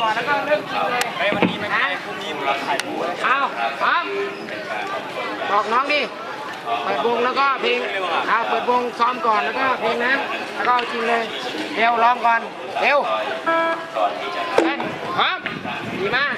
ก่อนแล้วก็เริ่มกินเลยไอ้ยวันนี้ไม่ได้พรุ่งนี้เราถ่ายคู่เอาพร้อมบอกน้องดิเปิดวงแล้วก็เพลงเอาเปิดวงซ้อมก่อนแล้วก็เพลงนะแล้วก็เอาจริงเลยเร็วร้องก่อนเร็วเฮ้ยพร้อมดีมาก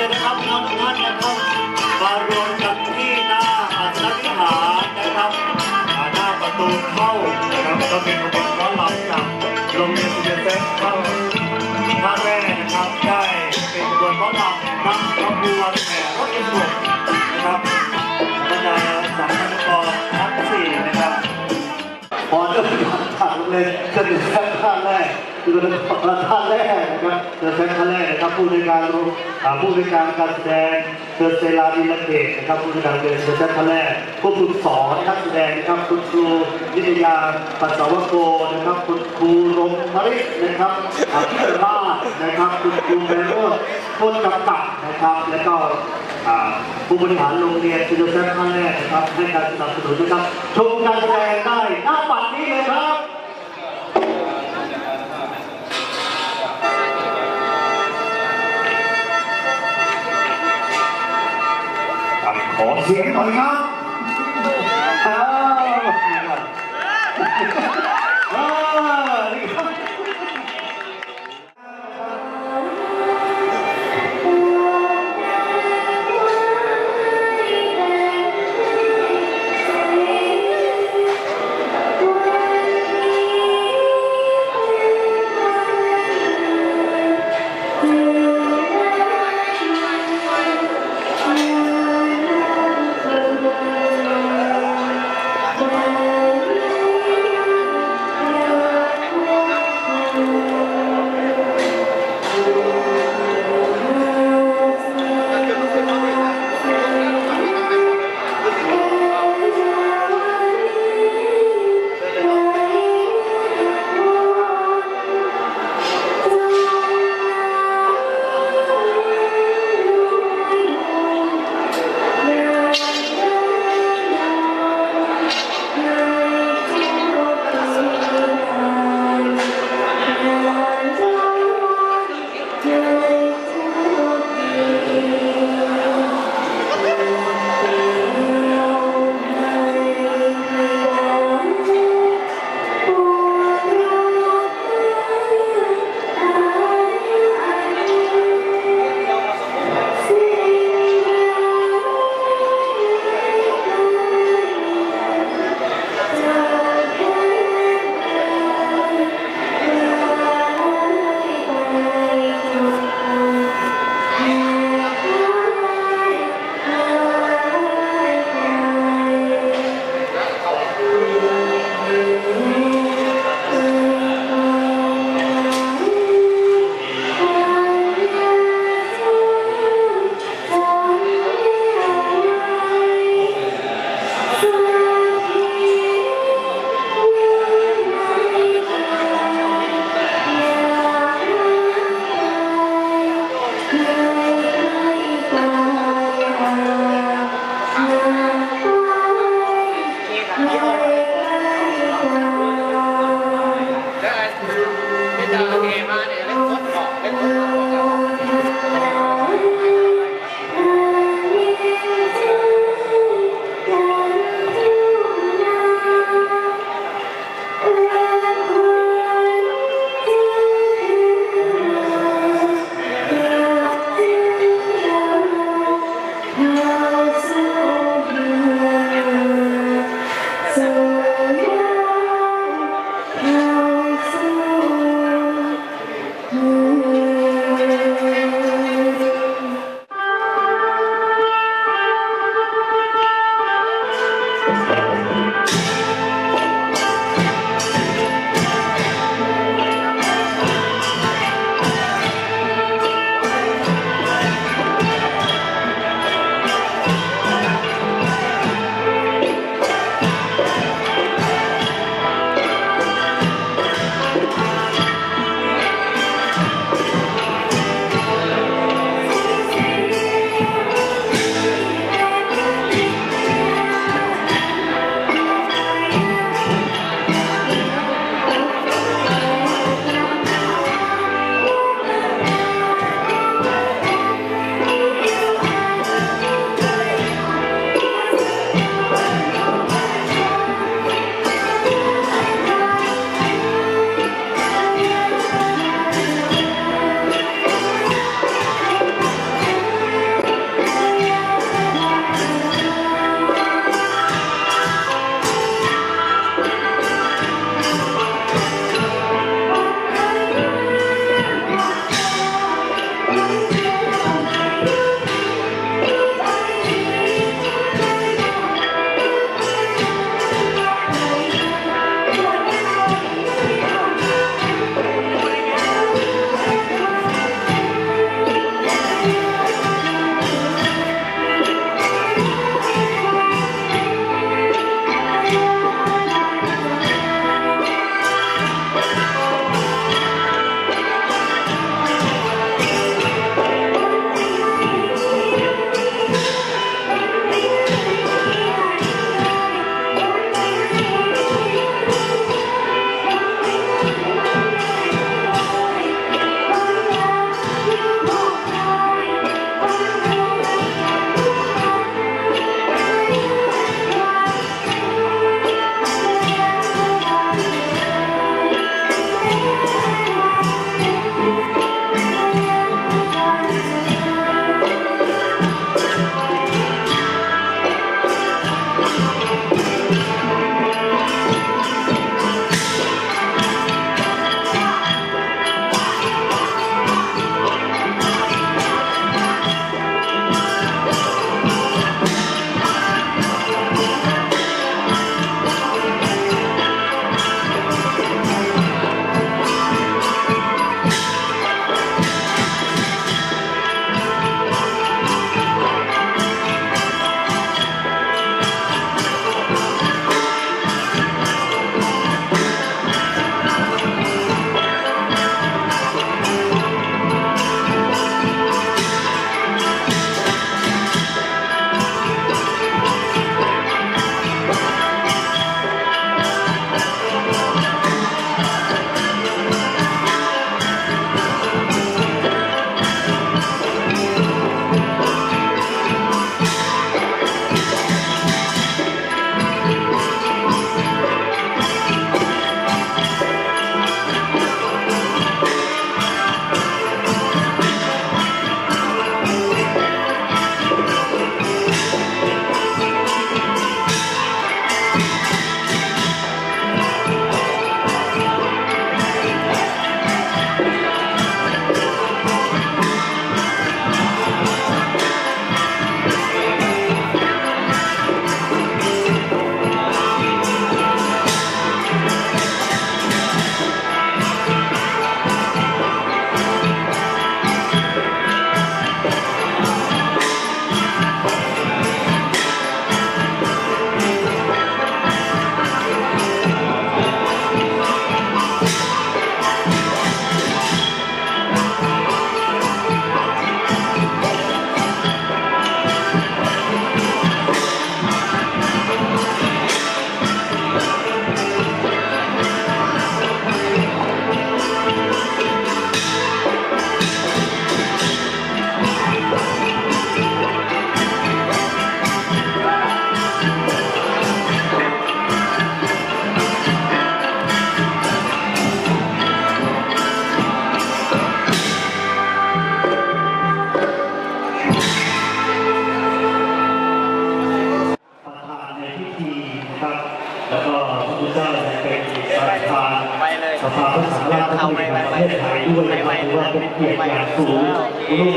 เลยนะครับน้องทุกท่านนะครับมารวมกันที่หน้าอัศวิหารนะครับหน้าประตูเข้านะครับก็เป็นขบวนร้อนหลังจากโรงเรียนเส้นเข้าท่า แค่ท่าแรกคือท่าแรกนะครับเธอแค่ท่าแรกนะครับผู้ในการรู้อ่าผู้ในการการแสดงเธอเซราดีละเกตนะครับผู้ในการเรียนเธอแค่ท่าแรกผู้ฝึกสอนนักแสดงนะครับคุณครูวิทยาปัสสาวโกนะครับคุณครูรมมรินะครับอาภิรานะครับคุณครูเบโรจน์พ้นกำกับนะครับแล้วก็ผู้บริหารโรงเรียนคือเธอแค่ท่าแรกนะครับให้การสนับสนุนนะครับชมการแสดงได้หน้าปัดนี้เลยครับ เสียงหน่อยครับ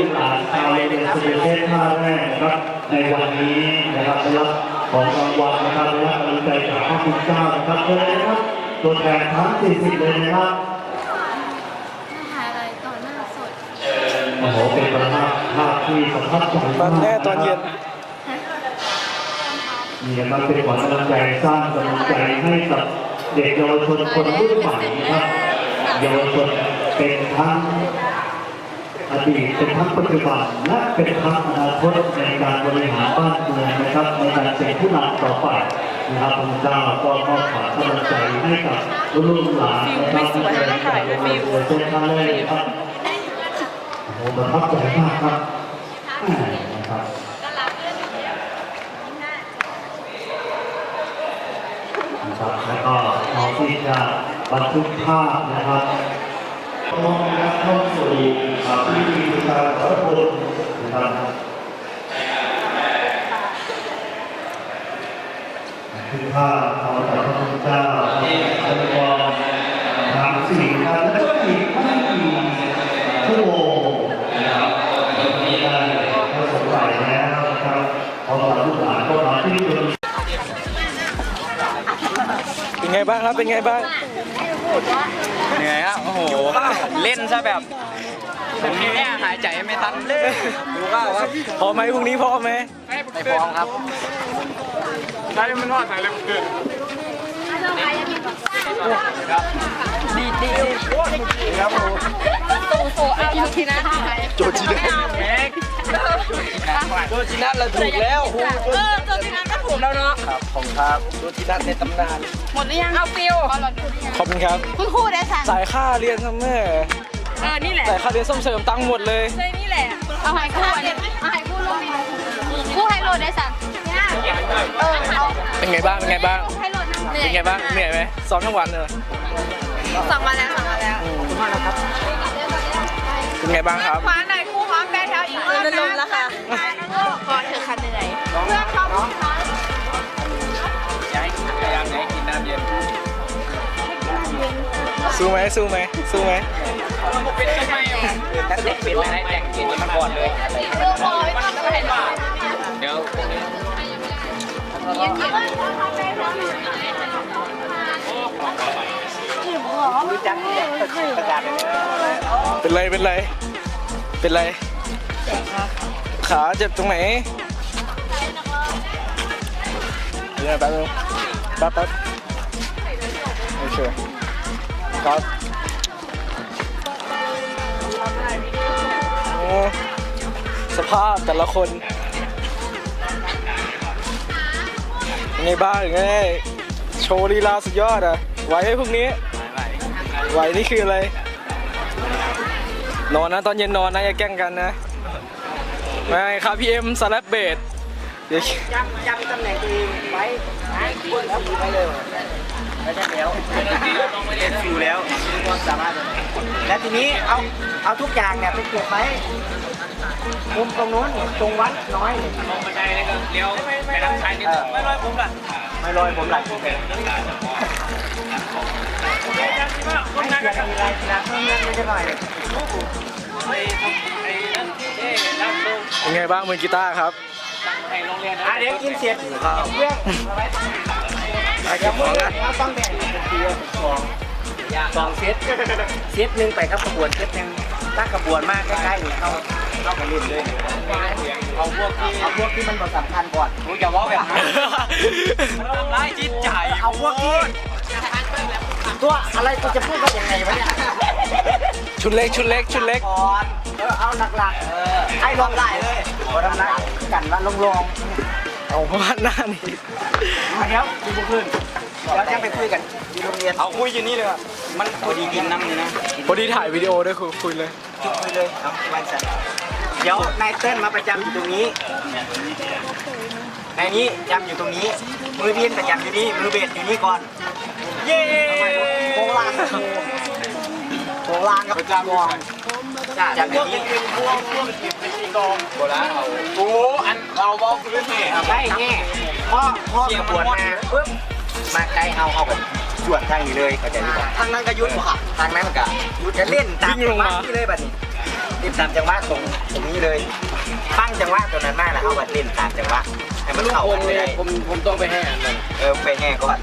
กหลานชาวเรือสเปเชียลท่าแรกนะครับในวันนี้นะครับได้รับของรางวัลนะครับได้รับกำลังใจจากพระคุณเจ้านะครับเชิญเลยนะครับตัวแทนทั้ง 40 เลยนะครับถ่ายอะไรต่อหน้าสดโอ้โหเป็นภาพภาพที่ประทับใจตอนมากแน่ตอนเย็นนี่นะครับเป็นขวัญกำลังใจสร้างกำลังใจให้กับเด็กเยาวชนคนรุ่นใหม่นะครับเยาวชนเป็นทั้ง อดีตเป็นทั้งปัจจุบันและเป็นทั้งอนาคตในการบริหารบ้านเมืองนะครับในการเป็นผู้นำต่อไปนะครับพระเจ้าก็มอบขวัญกำลังใจให้กับรุ่นหลานนะครับที่เป็นการลงมือเส้นทางแรกนะครับโอ้โหประทับใจมากครับแหม่นะครับนะครับแล้วก็พอที่จะบันทึกภาพนะครับ น้องนะครับเข้าสู่อ่าพิธีการขอพรนะครับคือภาพของพระพุทธเจ้าแล้วก็ทำสิ่งการแล้วก็อีกไม่กี่ชั่วโมงนะครับที่ได้เข้าสงสัยแล้วนะครับพอลูกหลานก็มาที่จุดเป็นไงบ้างครับเป็นไงบ้าง นื่อยครับโอ้โห เล่นซะแบบผมนี่แม่หายใจไม่ทันเลยดูว่าครับพอไหมพรุ่งนี้พอไหมไม่พร้อมครับ โจจินะโจจินะเราถูกแล้วเออตัวที่นั้นก็ถูกแล้วเนาะครับของครับโจจินะในตำนาน หมดหรือยังเอาฟิวขอบคุณครับคุณครูได้สั่งจ่ายค่าเรียนซัมเมอร์เออนี่แหละจ่ายค่าเรียนส้มเสริมตังค์หมดเลยใช่นี่แหละเอาให้ครูอันนี้เอาให้ครูลงครูให้โหลดได้สั่งเออเอาเป็นไงบ้างเป็นไงบ้างให้โหลดเหนื่อยเป็นไงบ้างเหนื่อยไหมซ้อมทั้งวันเลยสองวันแล้วสองวันแล้ว เป็นไงบ้างครับ ขวาหน่อยครูพร้อมแปรเท้าอีกรอบนะลมแล้วค่ะพอเธอค่ะเหนื่อย เพื่อนเขาผู้ชายย้ายพยายามย้ายกินน้ำเย็นสู้ไหมสู้ไหมสู้ไหมเป็นทำไมอะถ้าเด็กเป็นอะไรแต่งกินมันก่อนเลยเรื่องพอไม่องไปบ้านเดี๋ยวเย็นๆ เป็นไร เป็นไร เป็นไร ขาเจ็บตรงไหนเดี๋ยวแป๊บนึงแป๊บแป๊บโอเคครับโอ้สภาพแต่ละคนเป็นไงบ้างไงโชว์ลีลาสุดยอดอะไหวไหมพวกนี้ ไหวนี่คืออะไร นอนนะ ตอนเย็นนอนนะอย่าแกล้งกันนะไม่ครับพี่เอ็มสลับเบดเดี๋ยวจำจำตำแหน่งตัวเองไว้แล้วขี่ไปเลยไม่ใช่แล้วต้องไปเรียนฟิวแล้วมีความสามารถและทีนี้เอาเอาทุกอย่างเนี่ยไปเก็บไว้มุมตรงนู้นตรงวัดน้อยลงบันไดเลยก็เลี้ยวไปทางซ้ายนิดไม่ลอยผมล่ะไม่ลอยผมล่ะคนงานกันอะไรนะเพิ่มเงินไม่ได้หน่อยไอ้ไอ้นั่นเอ๊ะรับลงเป็นไงบ้างมือกีตาร์ครับอะเดี๋ยวกินเสร็จเครื่องไปเดี๋ยวมึงเราต้องแบ่งเป็นทีละสองสองเซตเซตหนึ่งไปครับขบวนเซตหนึ่งถ้าขบวนมากใกล้ๆนี่เข้าเข้ากันเล่นเลยเอาพวกที่เอาพวกที่มันสำคัญก่อนรู้จะว่าแบบนั้นมันทำร้ายจิตใจเอาพวกที่ ตัวอะไรกูจะพูดว่ายังไงวะเนี่ยชุดเล็กชุดเล็กชุดเล็กก่อนเออเอาหลักๆให้ลองได้เลยโอ้ทำได้กันว่าลงๆเอาพาดหน้านี่เดี๋ยวดูบุขึ้นแล้วจะไปคุยกันที่โรงเรียนเอาคุยอยู่นี่เลยว่ะมันพอดีกินน้ำนี่นะพอดีถ่ายวิดีโอด้วยคุยคุยเลยจุคุยเลยเอาวันสัตว์เดี๋ยวนายเต้นมาประจำอยู่ตรงนี้นายนี้จำอยู่ตรงนี้ มือพินประจำอยู่นี่มือเบสอยู่นี่ก่อน เย้ โบรางโคงลางกับกองจำอย่ากนี้เป็นพวงพวงเป็นตีกองโบราณเอาโอ้อันเอาบอลพื้นแห่ได้แง่พ่อพ่อกระบวนมาปุ๊บมาใกลเอาเอาแบบส่วนทางนี้เลยเข้าใจหรือเปล่าทางนั้นก็ยุดบ่ค่ะทางนั้นก็ยุดจะเล่นตามที่เลยแบบนี้ เล่นตามจังหวะตรงตรงนี้เลยฟังจังหวะตัวนั้นมาแล้วเอาบัดเล่นตามจังหวะให้มันเข้ากันเลยผมผมต้องไปแห่มันเออไปแห่ก่อน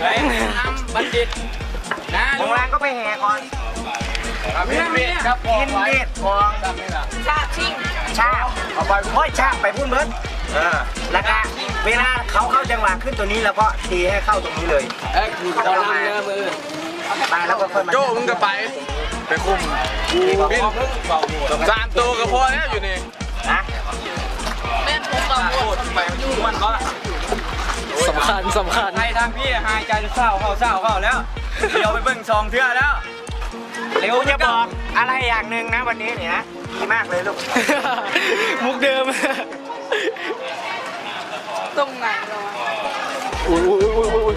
ไปน้ำบัณฑิตนะตรงล่างก็ไปแห่ก่อนไม่ได้ไม่ครับกินเด็ดฟองชาชิงชาเอาไปโอ้ยชาไปพุ่นเบิร์ดเออแล้วก็เวลาเขาเข้าจังหวะขึ้นตัวนี้แล้วก็ตีให้เข้าตรงนี้เลยเอ้ยตอนนั้นเนี่ยมือมาแล้วก็ค่อยมาโจ้มึงก็ไป ไปคุมบินสามตัวก็พอแล้วอยู่นี่นะเป็นผมกับหมดไปอยู่มันก็สำคัญสำคัญให้ทางพี่หายใจเศร้าเข้าเศร้าเข้าแล้วเดี๋ยวไปเบิ่งซองเทื่อแล้วเร็วจะบอกอะไรอย่างหนึ่งนะวันนี้เนี่ยนะดีมากเลยลูกมุกเดิมตรงไหนรออุ้ยอุ้ยอุ้ยอุ้ย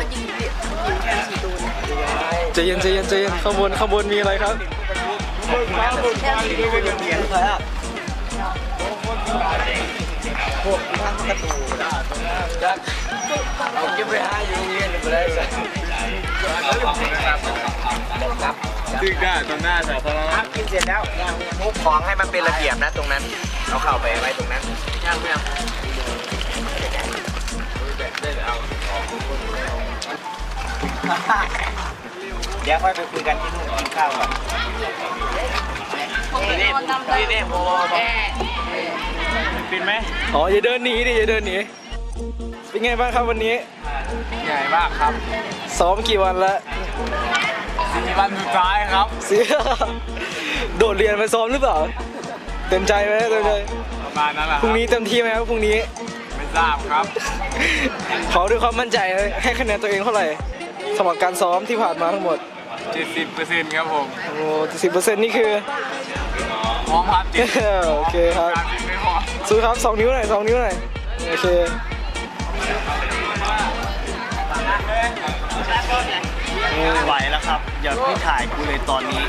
ใจเย็นใจเย็นใจเย็นข้างบนข้างบนมีอะไรครับ พวกทั้งกระปูดักเอาเก็บไปหาอยู่โรงเรียนหรืออะไรสักตึกได้ตอนหน้าสาธารณะกินเสร็จแล้วมุกของให้มันเป็นระเบียบนะตรงนั้น เอาเข้าไปไว้ตรงนั้นยังไม่เอาเดี๋ยวค่อยไปคุยกันที่นู่นกินข้าวก่อนผมเป็นคนนำเลยนี่ผมแอปิดไหมอ๋ออย่าเดินหนีดิอย่าเดินหนีเป็นไงบ้างครับวันนี้ใหญ่มากครับซ้อมกี่วันแล้วสี่วันสุดท้ายครับเสียโดดเรียนมาซ้อมหรือเปล่าเต็มใจไหมเต็มใจประมาณนั้นแหละพรุ่งนี้เต็มที่ไหมครับพรุ่งนี้ไม่ทราบครับขอด้วยความมั่นใจให้คะแนนตัวเองเท่าไหร่สำหรับการซ้อมที่ผ่านมาทั้งหมด 70%ครับผมโอ้สิบเปอร์เซ็นต์นี่คือ พร้อมครับติดโอเคครับ การติดไม่พอสู้ครับสองนิ้วหน่อยสองนิ้วหน่อยโอเคไหวแล้วครับ อย่าเพิ่งถ่ายกูเลยตอนนี้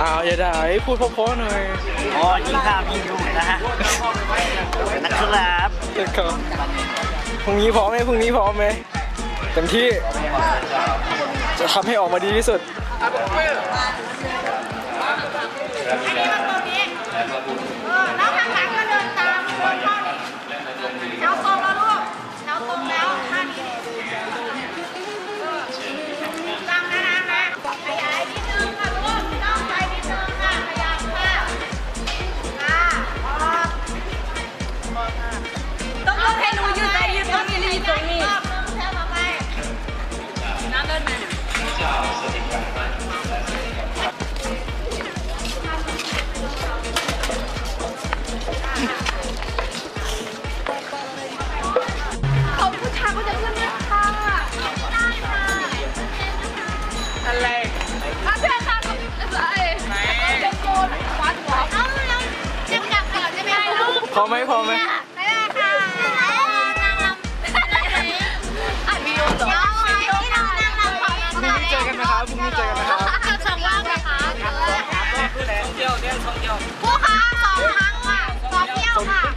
อ้าวอย่าด่าให้พูดเพราะๆหน่อยอ๋อยิงข้ามยิงอยู่นะฮะนะครับ เด็กครับ พรุ่งนี้พร้อมไหมพรุ่งนี้พร้อมไหมเต็มที่จะทำให้ออกมาดีที่สุด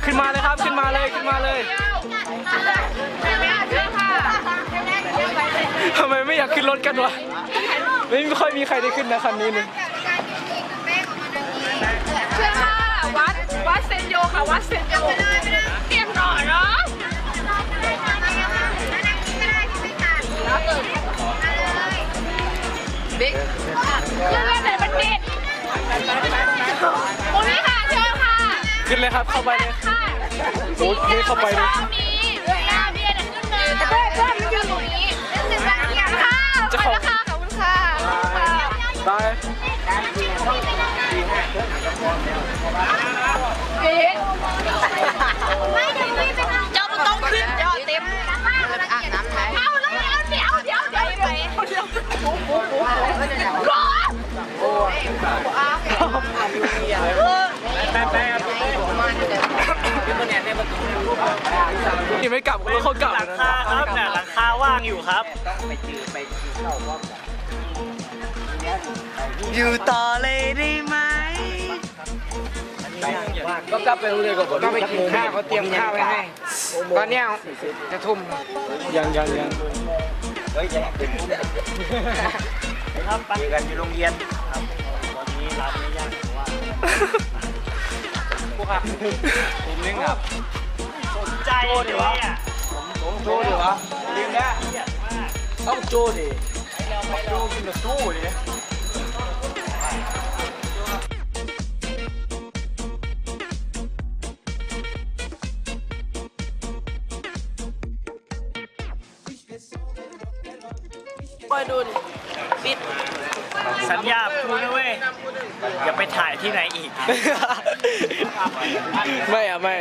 ขึ้นมาเลยครับขึ้นมาเลยขึ้นมาเลยไม่อยากขึ้นค่ะทำไมไม่อยากขึ้นรถกันวะไม่ค่อยมีใครได้ขึ้นนะคันนี้นี่เวัดเซนโยค่ะวัดเซนโยเตรียมหน่อยเนาะบิ๊กเรื่องอะไรมันเด็ดตรงนี้ค่ะเชิญค่ะขึ้นเลยครับ เข้าไปเลยค่ะโอ้ยนี่เข้าไปเลยช้นี้ด้วยหน้าเบียร์ขึ้นมาเพื่อนเพื่อนมันอยู่ตรงนี้เรื่องอะไรเนี่ยค่ะไปแล้วค่ะขอบคุณค่ะบายบิ๊ก ไม่เดี๋ยวพี่ไปนั่งเจ้ามันต้องขึ้นยอดเต็มอาบน้ำไหมเอาแล้วเดี๋ยวเดี๋ยวเดี๋ยวเดี๋ยวเดี๋ยวก่อนนี่ไม่กลับก็เขากลับหลังคาครับเนี่ยหลังคาว่างอยู่ครับอยู่ต่อเลยได้ไหม ก็กลับไปโรงเรียนกับผมก็ไปกินข้าวเขาเตรียมข้าวไว้ให้ตอนเนี้ยจะทุ่มยังยังยังเฮ้ยยังเป็นครับไปเจอกันอยู่โรงเรียนตอนนี้ร้านไม่ยากเพราะว่าพวกครับทีมนึงครับใจเลยอะผมโจ้ดีวะลืมแล้วต้องโจ้ดิโจ้กินกับตู้ดิ สัญญาพูดนะเว้ย อย่าไปถ่ายที่ไหนอีก ไม่อะไม่